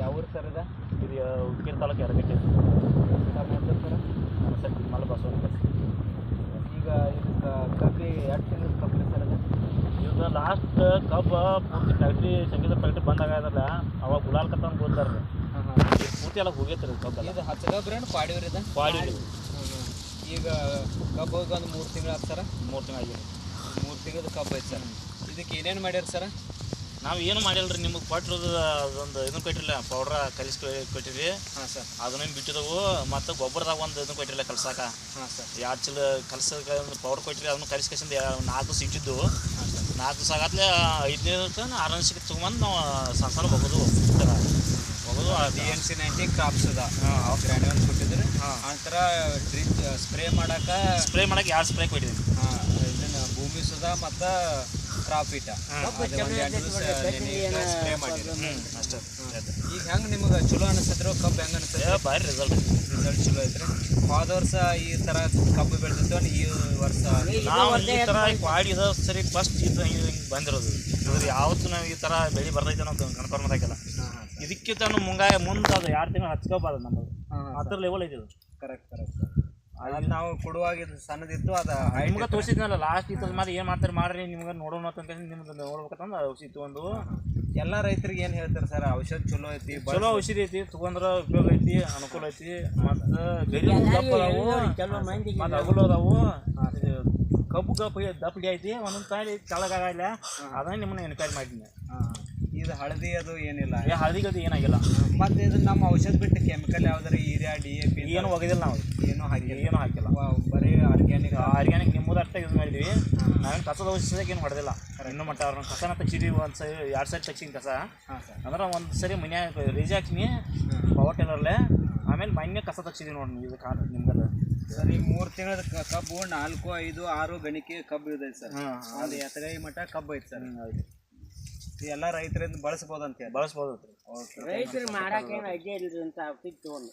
ಯಾವ ಊರು ಸರ್ ಇದು? ಇದು ಉಪ್ಪಿನ ತಾಲೂಕು ಎರಗಟ್ಟೆ ತಮ್ಮ ಹೆಸರು ಸರ್ ನಮ್ಮ ಸರ್ ಬಸವಣ್ಣ ಈಗ ಇದಕ್ಕೆ ಕಬ್ಬಿ ಎರಡು ತಿಂಗಳು ಕಬ್ಬಿ ಸರ್ ಅದು ಇದು ಲಾಸ್ಟ್ ಕಬ್ಬು ಪೂರ್ತಿ ಫ್ಯಾಕ್ಟ್ರಿ ಸಂಗೀತ ಫ್ಯಾಕ್ಟ್ರಿ ಬಂದಾಗ ಅದಲ್ಲ ಅವಾಗ ಗುಲಾಲ್ ಕತ್ತ ಗೊತ್ತಾರ ಹಾಂ ಹಾಂ. ಪೂರ್ತಿ ಎಲ್ಲ ಹೋಗೈತ್ರಿ ಕಬ್ಬೆಲ್ಲ. ಇದು ಹಚ್ಚಗಬ್ರೇನು ಪಾಡಿವ್ರಿ ಇದು? ಪಾಡಿ ಈಗ ಕಬ್ಬು ಹೋಗಿ ಒಂದು ಮೂರು ತಿಂಗಳು ಆಗ್ತಾರ ಮೂರು ತಿಂಗಳು ಆಗಿದೆ. ಮೂರು ತಿಂಗಳದ ಕಬ್ಬು ಐತೆ ಸರ್. ಇದಕ್ಕೆ ಏನೇನು ಮಾಡ್ಯಾರ ಸರ್? ನಾವು ಏನು ಮಾಡಿಲ್ರಿ ನಿಮಗೆ ಕೊಟ್ಟಿರೋದು ಅದೊಂದು ಇದನ್ನು ಕೊಟ್ಟಿರಲಿಲ್ಲ ಪೌಡ್ರ ಕಲಿಸಿ ಕೊಟ್ಟಿರಿ ಹಾಂ ಸರ್. ಅದನ್ನ ಬಿಟ್ಟಿದವು ಮತ್ತು ಗೊಬ್ಬರದಾಗ ಒಂದು ಇದನ್ನು ಕೊಟ್ಟಿರಲಿಲ್ಲ ಕಲ್ಸಾಕ. ಹಾಂ ಸರ್. ಎರಡು ಚೀಲ ಕಲ್ಸಕ್ಕೆ ಒಂದು ಪೌಡ್ರ್ ಕೊಟ್ಟಿರಿ ಅದನ್ನು ಕಲಿಸಿ ಕಸಿಂದ ನಾಲ್ಕು ಸಿಟ್ಟಿದ್ದು ನಾಲ್ಕು ದಿವಸ ಆಗತ್ಲೆ ಐದನೇ ದಿವಸ ಆರು ದಿವಸಕ್ಕೆ ತೊಗೊಂಬಂದು ನಾವು ಸಂಸಾರ ಹೋಗೋದು. ಹೋಗೋದು D N C ninety crops ಅದ. ಕೊಟ್ಟಿದ್ರಿ. ನಂತರ ಡ್ರಿಪ್ ಸ್ಪ್ರೇ ಮಾಡಕ್ಕೆ ಸ್ಪ್ರೇ ಮಾಡಕ್ಕೆ ಎರಡು ಸ್ಪ್ರೇ ಕೊಟ್ಟಿದ್ದೀನಿ ಹಾಂ ಇದನ್ನು ಭೂಮಿ ಸುಧಾ ಮತ್ತು ಹ್ಞೂ ಅಷ್ಟೇ. ಈಗ ಹೆಂಗ್ ನಿಮಗ ಚಲೋ ಅನಿಸಿದ್ರು ಕಬ್ಬು ಹೆಂಗ್ ಅನಿಸ್ತದ ಭಾರಿ ರಿಸಲ್ಟ್ ರಿಸಲ್ಟ್ ಚಲೋ ಐತ್ರಿ. ಹೋದ ವರ್ಷ ಈ ತರ ಕಬ್ಬು ಬೆಳೆದಿತ್ತು ಈ ವರ್ಷ ನಾವು ಈ ಥರ ಕ್ವಾಡಿ ಸರಿ ಫಸ್ಟ್ ಇದು ಹಿಂಗೆ ಬಂದಿರೋದು. ಇದ್ರ ಯಾವತ್ತು ನಾವು ಈ ತರ ಬೆಳಿ ಬರ್ತೈತೆ ನಾವು ಕನ್ಫರ್ಮ್ ಹಾಂ ಇದಕ್ಕಿಂತ ಮುಂಗಾಯ ಮುಂದೆ ಅದು ಎರಡು ತಿಂಗಳು ಹಚ್ಕೋಬಾರ್ದು ನಮ್ಮದು. ಅದ್ರ ಲೆವೆಲ್ ಐತಿ ಇದು. ಕರೆಕ್ಟ್ ಕರೆಕ್ಟ್ ಅದು ನಾವು ಕೊಡುವಾಗ ಇದು ಸಣ್ಣದಿತ್ತು ಅದು ನಿಮ್ಗೆ ತೋರಿಸಿದ್ನಲ್ಲ ಲಾಸ್ಟ್ ಇತ್ತು ಮತ್ತೆ ಏನು ಮಾಡ್ತಾರೆ ಮಾಡ್ರಿ ನಿಮ್ಗೆ ನೋಡೋಣ ಅಂತಂದ್ರೆ ನಿಮ್ಗೆ ನೋಡ್ಬೇಕಂತಂದು ಔಷಧಿ ತೊಗೊಂಡು. ಎಲ್ಲ ರೈತರಿಗೆ ಏನು ಹೇಳ್ತಾರೆ ಸರ್ ಔಷಧ ಚಲೋ ಐತಿ ಚಲೋ ಔಷಧಿ ಐತಿ ತೊಗೊಂಡ್ರೆ ಉಪಯೋಗ ಐತಿ ಅನುಕೂಲ ಐತಿ ಮತ್ತು ಗರಿ ದಪ್ಪ ಅದಾವು ಮತ್ತು ಅಗಲು ಅದಾವು ಕಬ್ಬು ಕಬ್ಬು ದಪ್ಪಗೆ ಐತಿ ಒಂದೊಂದು ತಾಯಿ ಕೆಳಗಾಗಲ್ಲ ಅದನ್ನ ನಿಮ್ಮನ್ನ ಎನ್ಕ್ವೈರಿ ಮಾಡಿದ್ದೀನಿ ಇದು ಹಳದಿ ಅದು ಏನಿಲ್ಲ. ಏ ಹಳದಿಗದು ಏನಾಗಿಲ್ಲ. ಮತ್ತೆ ಇದು ನಮ್ಮ ಔಷಧ ಬಿಟ್ಟು ಕೆಮಿಕಲ್ ಯಾವ್ದಾರ ಯೂರಿಯಾ ಡಿ ಎ ಪಿ ಏನು ಒಗದಿಲ್ಲ ನಾವು. ಏನು ಹಾಕಿಲ್ಲ. ಏನು ಹಾಕಿಲ್ಲ. ಬರೀ ಆರ್ಗ್ಯಾನಿಕ್ ಆರ್ಗ್ಯಾನಿಕ್ ನಿಮ್ಮದು ಅಷ್ಟೇ ಯೂಸ್ ಮಾಡಿದ್ವಿ. ನಾವೇನು ಕಸದ ಔಷಧಕ್ಕೆ ಏನು ಹೊಡೆದಿಲ್ಲ ಇನ್ನು ಮಟ್ಟ ಅವ್ರನ್ನ ಕಸನ ತೆಗ್ಸಿದ್ವಿ ಒಂದು ಸರಿ ಎರಡು ಸರಿ ತೆಗ್ಸಿನ ಕಸ. ಅಂದ್ರೆ ಒಂದು ಸರಿ ಮನ್ಯಾಗ ರೀಜ್ ಹಾಕಿನಿ ಪವರ್ ಟೇಲರ್ಲೆ ಆಮೇಲೆ ಮನೆ ಕಸ ತಗ್ಸಿದೀವಿ ನೋಡಿ ಇದು ಕಾರ್ ನಿಮ್ಗದ. ಸರ್ ಈ ಮೂರು ತಿಂಗಳ ಕಬ್ಬು ನಾಲ್ಕು ಐದು ಆರು ಗಣಿಕೆ ಕಬ್ಬು ಇದೆ ಸರ್. ಅದು ಎತ್ತಗೈ ಮಟ್ಟ ಕಬ್ಬು ಐತೆ ಸರ್. ಹೌದು. ಎಲ್ಲ ರೈತರಿಂದ ಬಳಸ್ಬೋದು ಬಳಸಬಹುದು ರೈತರು ಮಾಡಕ್ಕೆ ಏನು ಐಡಿಯಾ ಇಲ್ರಿ ಅಂತ ಆಗ್ತಿತ್ತು ತೊಗೊಂಡು.